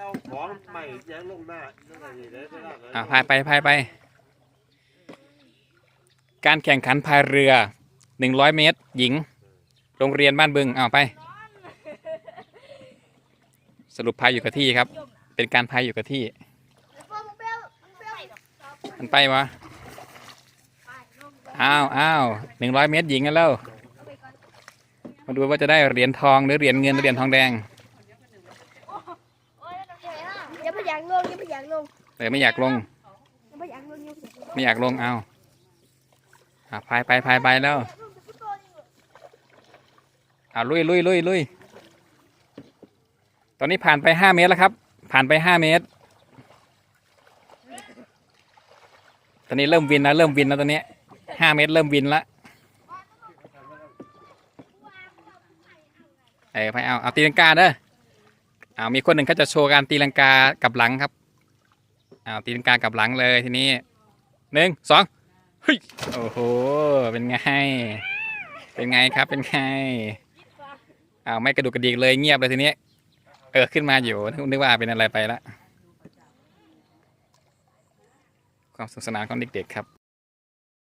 เอาของใหม่แย้งลงหน้านั่นไงนี่ได้ไม่ได้นะอ่าพายไปพายไป การแข่งขันพายเรือหนึ่งร้อยเมตร หญิง โรงเรียนบ้านบึงเอาไป สรุปพายอยู่กับที่ครับ เป็นการพายอยู่กับที่ มันไปวะอ้าวอ้าวหนึ่งร้อยเมตรหญิงกันแล้ว มาดูว่าจะได้เหรียญทองหรือเหรียญเงินหรือเหรียญทองแดง อย่าพยางลงอย่าพยางลงแต่ไม่อยากลงอย่าพยางลงอย่าพยางลงไม่อยากลงเอาอ่าพายไปพายไปแล้วอ่าลุยลุยลุยลุยตอนนี้ผ่านไปห้าเมตรแล้วครับ ผ่านไปห้าเมตร ตอนนี้เริ่มวินแล้วเริ่มวินแล้วตอนนี้ห้าเมตรเริ่มวินละเออไปเอาเอาตีลังกาเด้อเอามีคนหนึ่งเขาจะโชว์การตีลังกากับหลังครับเอาวตีลังกากับหลังเลยทีนี้หนึ่งสองเฮ้ยโอ้โหเป็นไง เป็นไงครับเป็นไงอ้าวไม่กระดุกกระดิกเลยเงียบเลยทีนี้ เออขึ้นมาอยู่นึกว่าเป็นอะไรไปละความสนุกสนานของเด็กๆครับ